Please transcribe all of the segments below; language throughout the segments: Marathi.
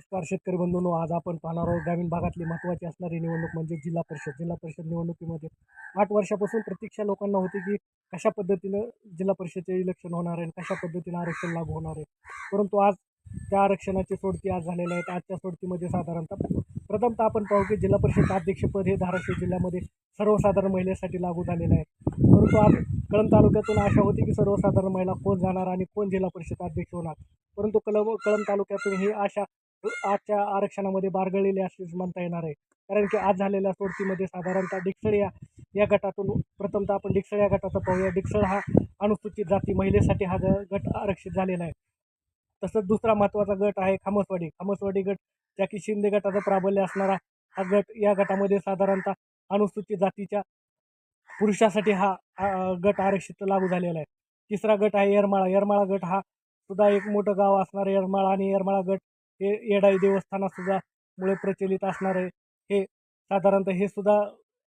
नमस्कार शेतकरी बंधूंनो आज आपण पाहणार आहोत ग्रामीण भागातली महत्त्वाची असणारी निवडणूक म्हणजे जिल्हा परिषद. जिल्हा परिषद निवडणुकीमध्ये आठ वर्षापासून प्रतीक्षा लोकांना होती की कशा पद्धतीनं जिल्हा परिषदचे इलेक्शन होणार आहे कशा पद्धतीनं आरक्षण लागू होणार आहे. परंतु आज त्या आरक्षणाची सोडती आज झालेल्या आहेत आजच्या सोडतीमध्ये साधारणतः प्रथमतः आपण पाहू की जिल्हा परिषद अध्यक्षपद हे धाराशिव जिल्ह्यामध्ये सर्वसाधारण महिलेसाठी लागू झालेलं आहे. परंतु आज कळंब तालुक्यातून आशा होती की सर्वसाधारण महिला कोण जाणार आणि कोण जिल्हा परिषद अध्यक्ष होणार. परंतु कलम कळम तालुक्यातून ही आशा आजच्या आरक्षणामध्ये बारगळलेले असेच म्हणता येणार आहे. कारण की आज झालेल्या सोडतीमध्ये साधारणतः डिक्सळ या या गटातून प्रथमतः आपण डिक्सळ या गटाचा पाहूया. डिक्सळ हा अनुसूचित जाती महिलेसाठी हा ग- गट आरक्षित झालेला आहे. तसंच दुसरा महत्त्वाचा गट आहे खामसवाडी. खामसवाडी गट ज्या की शिंदे गटाचं प्राबल्य असणारा हा गट या गटामध्ये साधारणतः अनुसूचित जातीच्या पुरुषासाठी हा गट आरक्षित लागू झालेला आहे. तिसरा गट आहे येरमाळा. येरमाळा गट हा सुद्धा एक मोठं गाव असणारा येरमाळा आणि येरमाळा गट हे येडाई देवस्थानासुद्धा मुळे प्रचलित असणार आहे. हे साधारणतः हे सुद्धा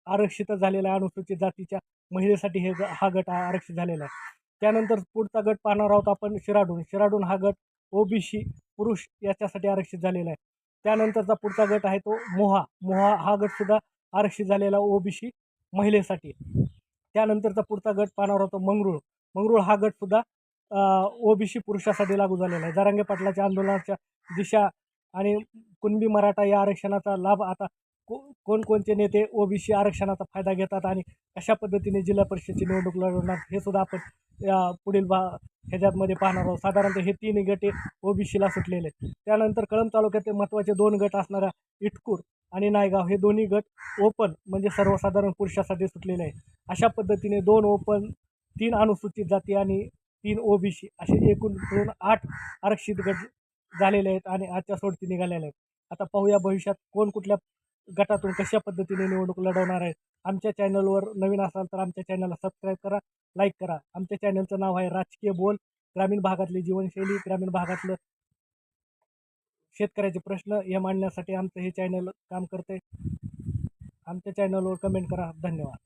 आरक्षित झालेलं आहे अनुसूचित जातीच्या महिलेसाठी हे ग हा गट हा आरक्षित झालेला आहे. त्यानंतर पुढचा गट पाहणार आहोत आपण शिराडून. शिराडून हा गट ओबीसी पुरुष याच्यासाठी आरक्षित झालेला आहे. त्यानंतरचा पुढचा गट आहे तो मोहा. मोहा हा गटसुद्धा आरक्षित झालेला ओबीसी महिलेसाठी त्यानंतरचा पुढचा गट पाहणार होतो मंगरूळ. मंगरूळ हा गटसुद्धा ओबीसी पुरुषासाठी लागू झालेला आहे. जरांगे पाटलाच्या आंदोलनाच्या दिशा आणि कुणबी मराठा या आरक्षणाचा लाभ आता को कोणकोणते नेते ओबीसी आरक्षणाचा फायदा घेतात आणि कशा पद्धतीने जिल्हा परिषदेची निवडणूक लढवणार हे सुद्धा आपण या पुढील बा ह्याच्यातमध्ये पाहणार आहोत. साधारणतः हे तीन गटे ओबीसीला सुटलेले त्यानंतर कळंब तालुक्यात महत्त्वाचे दोन गट असणाऱ्या इटकूर आणि नायगाव हे दोन्ही गट ओपन म्हणजे सर्वसाधारण पुरुषासाठी सुटलेले आहे अशा पद्धतीने दोन ओपन तीन अनुसूचित जाती आणि तीन ओबीसी असे एकूण मिळून आठ आरक्षित गट झालेले आहेत आणि आजच्या सोडती निघालेल्या आहेत. आता पाहूया भविष्यात कोण कुठल्या गटातून कशा पद्धतीने निवडणूक लढवणार आहे. आमच्या चॅनलवर नवीन असाल तर आमच्या चॅनलला सबस्क्राईब करा लाईक करा. आमच्या चॅनलचं नाव आहे राजकीय बोल ग्रामीण भागातली जीवनशैली ग्रामीण भागातलं शेतकऱ्याचे प्रश्न हे मांडण्यासाठी आमचं हे चॅनल काम करते. आमच्या चॅनलवर कमेंट करा. धन्यवाद.